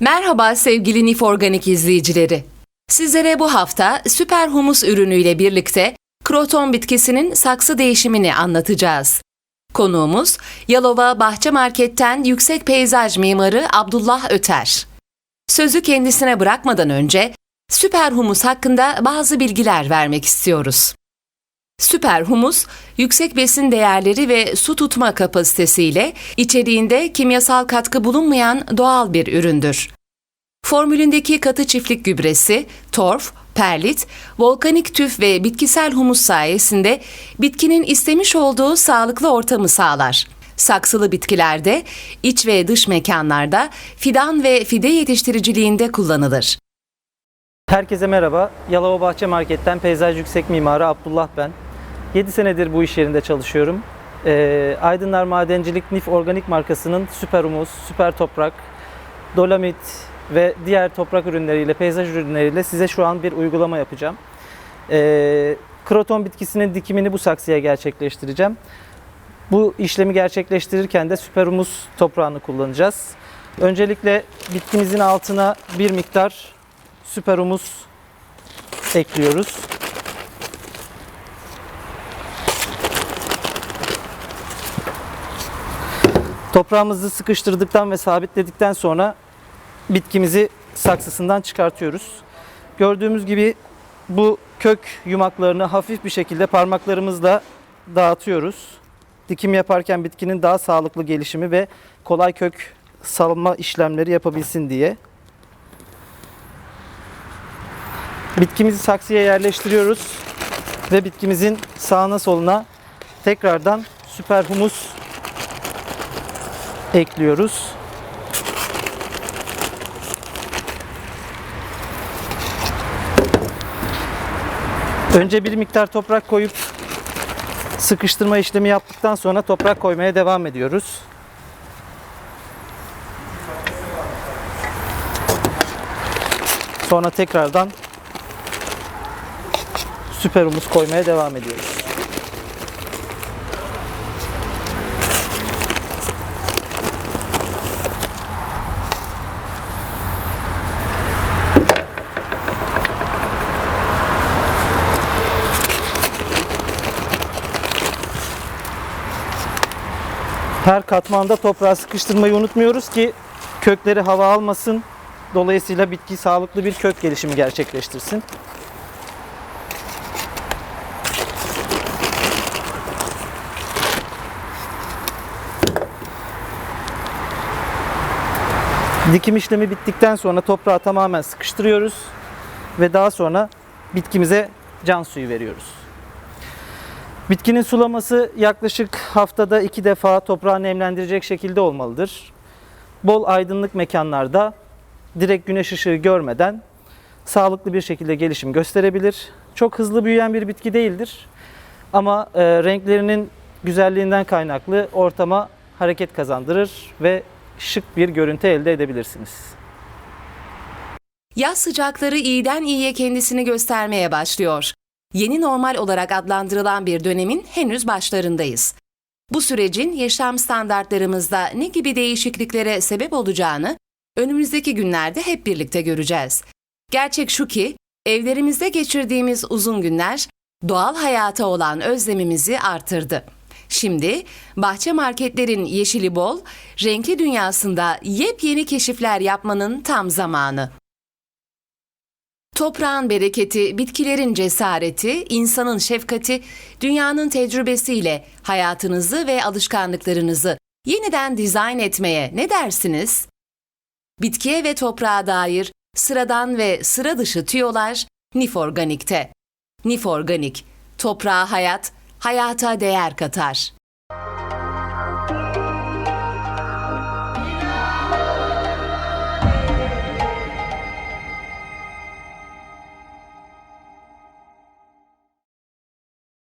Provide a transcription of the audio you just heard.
Merhaba sevgili Nif Organik izleyicileri. Sizlere bu hafta süper humus ürünüyle birlikte kroton bitkisinin saksı değişimini anlatacağız. Konuğumuz Yalova Bahçe Market'ten yüksek peyzaj mimarı Abdullah Öter. Sözü kendisine bırakmadan önce süper humus hakkında bazı bilgiler vermek istiyoruz. Süper humus, yüksek besin değerleri ve su tutma kapasitesiyle içeriğinde kimyasal katkı bulunmayan doğal bir üründür. Formülündeki katı çiftlik gübresi, torf, perlit, volkanik tüf ve bitkisel humus sayesinde bitkinin istemiş olduğu sağlıklı ortamı sağlar. Saksılı bitkilerde, iç ve dış mekanlarda fidan ve fide yetiştiriciliğinde kullanılır. Herkese merhaba. Yalova Bahçe Market'ten peyzaj yüksek mimarı Abdullah ben. 7 senedir bu iş yerinde çalışıyorum. Ee, Aydınlar Madencilik Nif Organik markasının süper humus, süper toprak, dolomit ve diğer toprak ürünleriyle, peyzaj ürünleriyle size şu an bir uygulama yapacağım. Ee, kroton bitkisinin dikimini bu saksıya gerçekleştireceğim. Bu işlemi gerçekleştirirken de süper humus toprağını kullanacağız. Öncelikle bitkimizin altına bir miktar süper humus ekliyoruz. Toprağımızı sıkıştırdıktan ve sabitledikten sonra bitkimizi saksısından çıkartıyoruz. Gördüğümüz gibi bu kök yumaklarını hafif bir şekilde parmaklarımızla dağıtıyoruz. Dikim yaparken bitkinin daha sağlıklı gelişimi ve kolay kök salma işlemleri yapabilsin diye. Bitkimizi saksıya yerleştiriyoruz ve bitkimizin sağına soluna tekrardan süper humus ekliyoruz. Önce bir miktar toprak koyup sıkıştırma işlemi yaptıktan sonra toprak koymaya devam ediyoruz. Sonra tekrardan süper humus koymaya devam ediyoruz. Her katmanda toprağı sıkıştırmayı unutmuyoruz ki kökleri hava almasın. Dolayısıyla bitki sağlıklı bir kök gelişimi gerçekleştirsin. Dikim işlemi bittikten sonra toprağı tamamen sıkıştırıyoruz ve daha sonra bitkimize can suyu veriyoruz. Bitkinin sulaması yaklaşık haftada iki defa toprağı nemlendirecek şekilde olmalıdır. Bol aydınlık mekanlarda direkt güneş ışığı görmeden sağlıklı bir şekilde gelişim gösterebilir. Çok hızlı büyüyen bir bitki değildir. Ama e, renklerinin güzelliğinden kaynaklı ortama hareket kazandırır ve şık bir görüntü elde edebilirsiniz. Yaz sıcakları iyiden iyiye kendisini göstermeye başlıyor. Yeni normal olarak adlandırılan bir dönemin henüz başlarındayız. Bu sürecin yaşam standartlarımızda ne gibi değişikliklere sebep olacağını önümüzdeki günlerde hep birlikte göreceğiz. Gerçek şu ki evlerimizde geçirdiğimiz uzun günler doğal hayata olan özlemimizi artırdı. Şimdi bahçe marketlerin yeşili bol, renkli dünyasında yepyeni keşifler yapmanın tam zamanı. Toprağın bereketi, bitkilerin cesareti, insanın şefkati, dünyanın tecrübesiyle hayatınızı ve alışkanlıklarınızı yeniden dizayn etmeye ne dersiniz? Bitkiye ve toprağa dair sıradan ve sıra dışı tüyolar Nif Organik'te. Nif Organik, toprağa hayat, hayata değer katar.